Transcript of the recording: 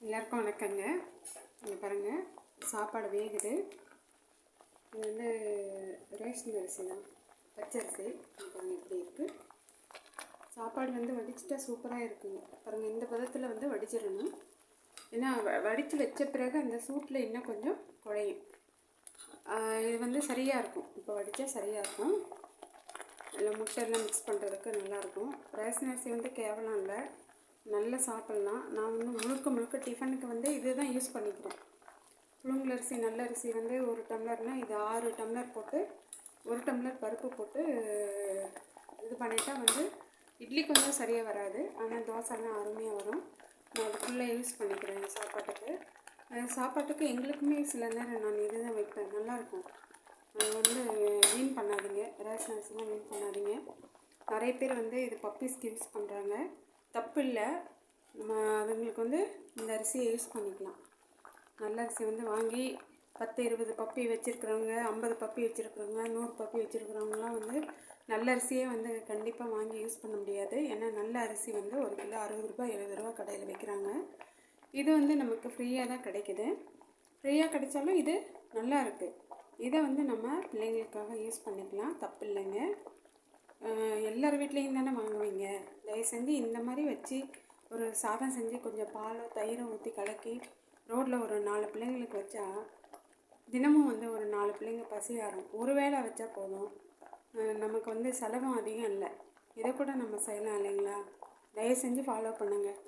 எல்லாருக்கும் வணக்கங்க. இங்கே பாருங்கள் சாப்பாடு வேகுது. இது வந்து ரேஷன் அரிசி தான். பச்சரிசி பாருங்கள் இப்படி இருக்குது சாப்பாடு வந்து வடிச்சிட்டா சூப்பராக இருக்குங்க. பாருங்கள் இந்த பதத்தில் வந்து வடிச்சிடணும். ஏன்னா வ- வடித்து வச்ச பிறகு அந்த சூட்டில் இன்னும் கொஞ்சம் குழையும். இது வந்து சரியாக இருக்கும். இப்போ வடித்தா சரியாக இருக்கும். இல்லை முட்டையெல்லாம் மிக்ஸ் பண்ணுறதுக்கு நல்லாயிருக்கும் ரேஷன் அரிசி வந்து கேவலம் இல்லை. நல்லா சாப்பிட்லாம். நான் வந்து முழுக்க முழுக்க டிஃபனுக்கு வந்து இது தான் யூஸ் பண்ணிக்கிறேன். புழுங்கல் அரிசி நல்ல அரிசி வந்து ஒரு டம்ளர்னால் இது ஆறு டம்ளர் போட்டு ஒரு டம்ளர் பருப்பு போட்டு இது பண்ணிட்டா வந்து இட்லி கொஞ்சம் சரியாக வராது. ஆனால் தோசைலாம் அருமையாக வரும். நான் அது ஃபுல்லாக யூஸ் பண்ணிக்கிறேன் சாப்பாட்டுக்கு. சாப்பாட்டுக்கு எங்களுக்குமே சில நேரம் நான் இது தான் வைப்பேன். நல்லாயிருக்கும். அது வந்து வீண் பண்ணாதீங்க. ரேஷன் அரிசிலாம் வீண் பண்ணாதீங்க. நிறைய பேர் வந்து இது பப்பீஸ்க்கு யூஸ் பண்ணுறாங்க தப்பு இல்லை நம்ம அதுங்களுக்கு வந்து இந்த அரிசியை யூஸ் பண்ணிக்கலாம். நல்ல அரிசி வந்து வாங்கி பத்து இருபது பப்பி வச்சுருக்கிறவங்க ஐம்பது பப்பி வச்சுருக்கிறவங்க நூறு பப்பி வச்சுருக்குறவங்கலாம் வந்து நல்ல அரிசியே வந்து கண்டிப்பாக வாங்கி யூஸ் பண்ண முடியாது. ஏன்னா நல்ல அரிசி வந்து ஒரு கிலோ அறுபது ரூபாய் எழுபது ரூபா கடையில் விற்கிறாங்க இது வந்து நமக்கு ஃப்ரீயாக தான் கிடைக்குது. ஃப்ரீயாக கிடைச்சாலும் இது நல்லா இருக்குது இதை வந்து நம்ம பிள்ளைங்களுக்காக யூஸ் பண்ணிக்கலாம். தப்பு இல்லைங்க எல்லார் வீட்லேயும் தானே வாங்க தயவு செஞ்சு இந்த மாதிரி வச்சு ஒரு சாதம் செஞ்சு கொஞ்சம் பாலோ தயிரோ ஊற்றி கலக்கி ரோட்டில் ஒரு நாலு பிள்ளைங்களுக்கு வச்சா தினமும் வந்து ஒரு நாலு பிள்ளைங்க பசி ஆறும் ஒரு வேளை வச்சா போதும். நமக்கு வந்து செலவும் அதிகம் இல்லை. இதை கூட நம்ம செய்யலாம் இல்லைங்களா? தயவு செஞ்சு ஃபாலோ பண்ணுங்கள்